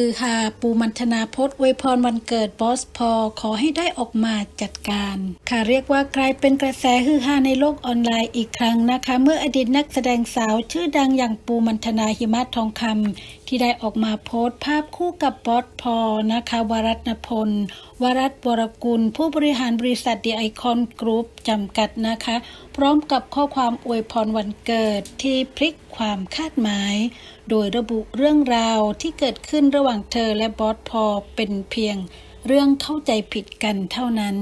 คือฮาปูมันธนาโพสต์อวยพรวันเกิดบอสพอขอให้ได้ออกมาจัดการ ค่ะเรียกว่ากลายเป็นกระแสฮือฮาในโลกออนไลน์อีกครั้งนะคะ เมื่ออดีตนักแสดงสาวชื่อดังอย่างปูมันธนาหิมะทองคำที่ได้ออกมาโพสต์ภาพคู่กับบอสพอนะคะวรัตนพลวรัตน์วรกุล ผู้บริหารบริษัทดีไอคอนกรุ๊ปจำกัดนะคะ พร้อมกับข้อความอวยพรวันเกิดที่พลิกความคาดหมาย โดยระบุเรื่องราวที่เกิดขึ้นระหว่างว่างเธอและบอสพอเป็นเพียง เรื่องเข้าใจผิดกันเท่านั้น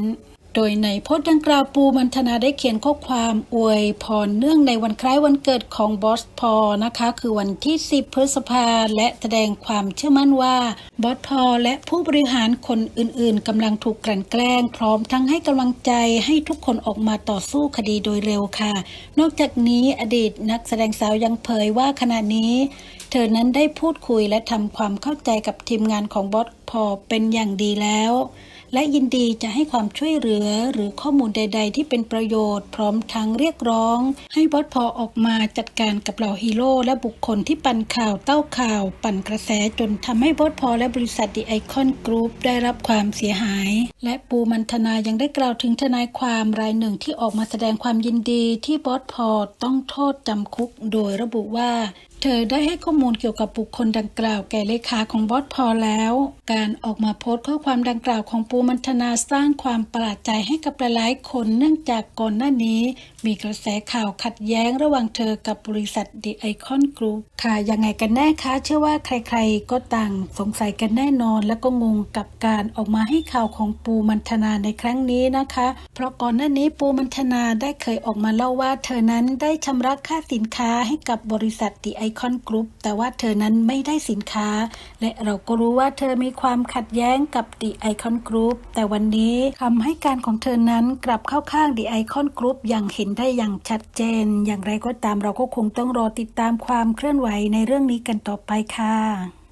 โดยในโพสต์ดังกล่าวปูมันธนาได้เขียนข้อความอวยพรเนื่องในวันคล้ายวันเกิดของบอสพอนะคะ คือวันที่ 10 พฤษภาและแสดงความเชื่อมั่นว่าบอสพอและผู้บริหารคนอื่นๆกำลังถูกกลั่นแกล้ง พร้อมทั้งให้กำลังใจให้ทุกคนออกมาต่อสู้คดีโดยเร็วค่ะ นอกจากนี้อดีตนักแสดงสาวยังเผยว่าขณะนี้ เธอนั้นได้พูดคุยและทำความเข้าใจกับทีมงานของบอสพอเป็นอย่างดีแล้ว และยินดีจะให้ความช่วยเหลือหรือข้อมูลใด ๆ ที่เป็นประโยชน์พร้อมทั้งเรียกร้อง ให้บอสพอออกมาจัดการกับเหล่าฮีโร่และบุคคลที่ปั่นข่าวเต้าข่าว ปั่นกระแสจนทำให้บอสพอและบริษัทดีไอคอนกรุ๊ปได้รับความเสียหาย และปูมันธนายังได้กล่าวถึงทนายความรายหนึ่งที่ออกมาแสดงความยินดีที่บอสพอต้องโทษจำคุก โดยระบุว่า เธอได้ให้ข้อมูลเกี่ยวกับบุคคลดังกล่าวแก่เลขาของบอสพอแล้ว การออกมาโพสต์ข้อความดังกล่าวของปูมันธนาสร้างความประหลาดใจให้กับหลายๆคนเนื่องจากก่อนหน้านี้ มีกระแสข่าวขัดแย้งระหว่างเธอกับบริษัท The Icon Group ค่ะยังไงกันแน่คะ เชื่อว่าใครๆ ก็ต่างสงสัยกันแน่นอน และก็งงกับการออกมาให้ข่าวของปูมันธนาในครั้งนี้นะคะ เพราะก่อนหน้านี้ปูมันธนาได้เคยออกมาเล่าว่า เธอนั้นได้ชำระค่าสินค้าให้กับบริษัทดีไอคอนกรุ๊ปแต่ว่าเธอนั้นไม่ได้สินค้า และเราก็รู้ว่าเธอมีความขัดแย้งกับดีไอคอนกรุ๊ปแต่วันนี้คำให้การของเธอนั้นกลับเข้าข้างดีไอคอนกรุ๊ปอย่างเห็นได้อย่างชัดเจน อย่างไรก็ตามเราก็คงต้องรอติดตามความเคลื่อนไหวในเรื่องนี้กันต่อไปค่ะ